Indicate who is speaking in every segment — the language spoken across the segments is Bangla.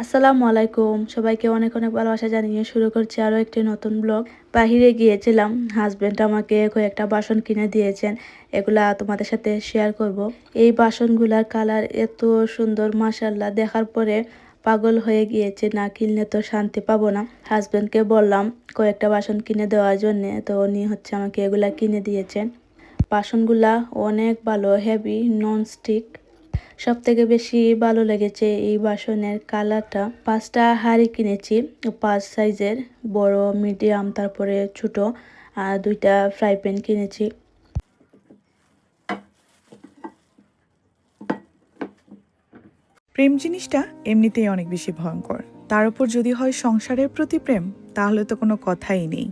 Speaker 1: আসসালামু আলাইকুম। সবাইকে অনেক অনেক ভালোবাসা জানিয়ে শুরু করছি আরও একটি নতুন ব্লগ। বাহিরে গিয়েছিলাম হাজব্যান্ড আমাকে কয়েকটা বাসন কিনে দিয়েছেন, এগুলা তোমাদের সাথে শেয়ার করব। এই বাসনগুলার কালার এত সুন্দর মাসাল্লাহ দেখার পরে পাগল হয়ে গিয়েছে, না কিনলে তো শান্তি পাবো না। হাজব্যান্ডকে বললাম, কয়েকটা বাসন কিনে দেওয়ার জন্যে তো উনি হচ্ছে আমাকে এগুলা কিনে দিয়েছেন। বাসনগুলা অনেক ভালো হেভি নন স্টিক সব থেকে বেশি ভালো লেগেছে এই বাসনের কালারটা। পাঁচটা হাড়ি কিনেছি, পাঁচ সাইজের, বড়, মিডিয়াম, তারপরে ছোট, আর দুইটা ফ্রাই প্যান কিনেছি।
Speaker 2: প্রেম জিনিসটা এমনিতেই অনেক বেশি ভয়ঙ্কর। তার উপর যদি হয় সংসারের প্রতি প্রেম, তাহলে তো কোনো কথাই নেই।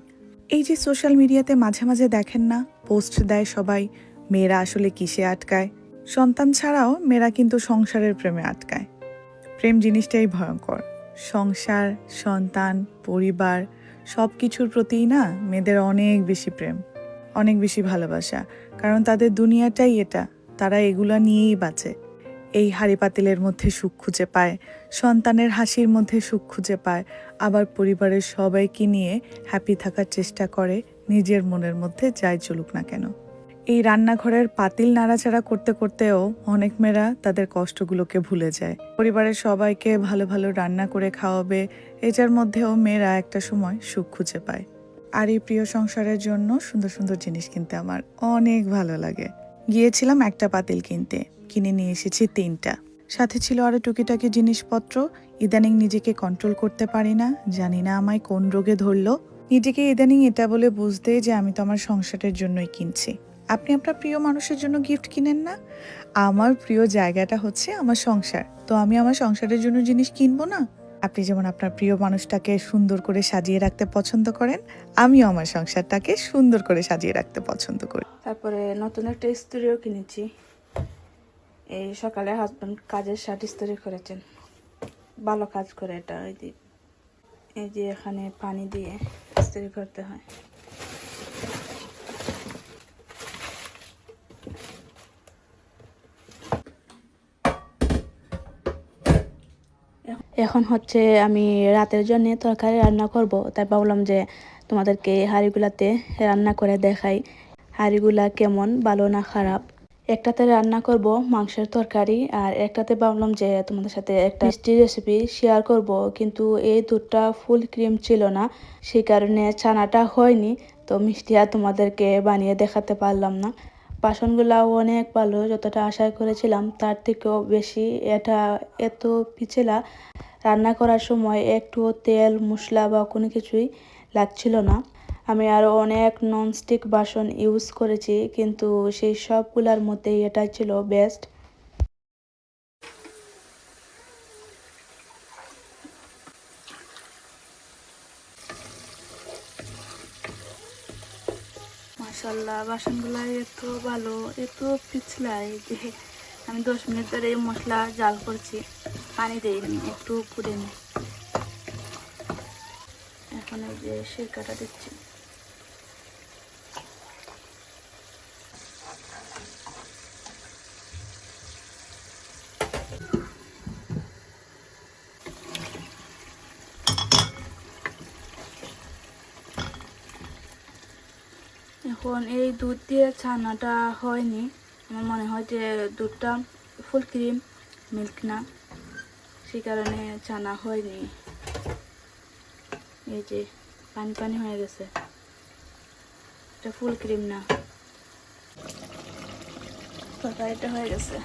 Speaker 2: এই যে সোশ্যাল মিডিয়াতে মাঝে মাঝে দেখেন না, পোস্ট দেয় সবাই, মেয়েরা আসলে কিসে আটকায়? সন্তান ছাড়াও মেয়েরা কিন্তু সংসারের প্রেমে আটকায়। প্রেম জিনিসটাই ভয়ঙ্কর। সংসার, সন্তান, পরিবার সব কিছুর প্রতিই না মেয়েদের অনেক বেশি প্রেম, অনেক বেশি ভালোবাসা। কারণ তাদের দুনিয়াটাই এটা, তারা এগুলা নিয়েই বাঁচে। এই হাড়ি পাতিলের মধ্যে সুখ খুঁজে পায়, সন্তানের হাসির মধ্যে সুখ খুঁজে পায়, আবার পরিবারের সবাইকে নিয়ে হ্যাপি থাকার চেষ্টা করে, নিজের মনের মধ্যে যাই চলুক না কেন। এই রান্নাঘরের পাতিল নাড়াচাড়া করতে করতেও অনেক মেয়েরা তাদের কষ্টগুলোকে ভুলে যায়। পরিবারের সবাইকে ভালো ভালো রান্না করে খাওয়াবে, এটার মধ্যেও মেয়েরা একটা সময় সুখ খুঁজে পায়। আর এই প্রিয় সংসারের জন্য সুন্দর সুন্দর জিনিস কিনতে আমার অনেক ভালো লাগে। গিয়েছিলাম একটা পাতিল কিনতে, কিনে নিয়ে এসেছি তিনটা। সাথে ছিল আরও টুকিটাকি জিনিসপত্র, ইদানিং নিজেকে কন্ট্রোল করতে পারি না, জানি না আমায় কোন রোগে ধরলো। নিজেকে ইদানিং এটা বলে বুঝতে যে আমি তো আমার সংসারের জন্যই কিনছি। আপনি আপনার প্রিয় মানুষের জন্য গিফট কিনেন না। আমার প্রিয় জায়গাটা হচ্ছে আমার সংসার। তো আমি আমার সংসারের জন্য জিনিস কিনবো না? আপনি যেমন আপনার প্রিয় মানুষটাকে সুন্দর করে সাজিয়ে রাখতে পছন্দ করেন, আমিও আমার সংসারটাকে সুন্দর করে সাজিয়ে রাখতে পছন্দ করি।
Speaker 1: তারপরে নতুন একটা স্ত্রীও কিনেছি। এই সকালে হাজব্যান্ড কাজের শার্ট ইস্ত্রি করেছেন। ভালো কাজ করে এটা ওই এই যে এখানে পানি দিয়ে ইস্ত্রি করতে হয়। এখন হচ্ছে আমি রাতের জন্য তরকারি রান্না করব। তাই ভাবলাম যে তোমাদেরকে হাঁড়িগুলাতে রান্না করে দেখাই। হাঁড়িগুলা কেমন, ভালো না খারাপ? একটাতে রান্না করব মাংসের তরকারি আর একটাতে ভাবলাম যে তোমাদের সাথে একটা মিষ্টি রেসিপি শেয়ার করব। কিন্তু এই দুধটা ফুল ক্রিম ছিল না, সেই কারণে ছানাটা হয়নি। তো মিষ্টি আর তোমাদেরকে বানিয়ে দেখাতে পারলাম না। বাসনগুলাও অনেক ভালো, যতটা আশা করেছিলাম, তার থেকেও বেশি। এটা এত পিছলা রান্না করার সময় একটু তেল, মশলা বা কোনো কিছুই লাগছিল না। আমি আরও অনেক ননস্টিক বাসন ইউজ করেছি, কিন্তু সেই সবগুলোর মধ্যেই এটা ছিল বেস্ট মাসাল্লাহ বাসনগুলো এত ভালো, এত পিছলাই যে আমি দশ মিনিট ধরে এই মশলা জাল করছি, পানি দিইনি একটু পুড়ে নি। এখন এই যে শেখাটা দিচ্ছি। এখন এই দুধ দিয়ে ছানাটা হয়নি। আমার মনে হয় যে দুধটা ফুল ক্রিম, মিল্ক না। সেই কারণে ছানা হয়নি। এই যে পানি পানি হয়ে গেছে। এটা ফুল ক্রিম না। তরকারিটা হয়ে গেছে।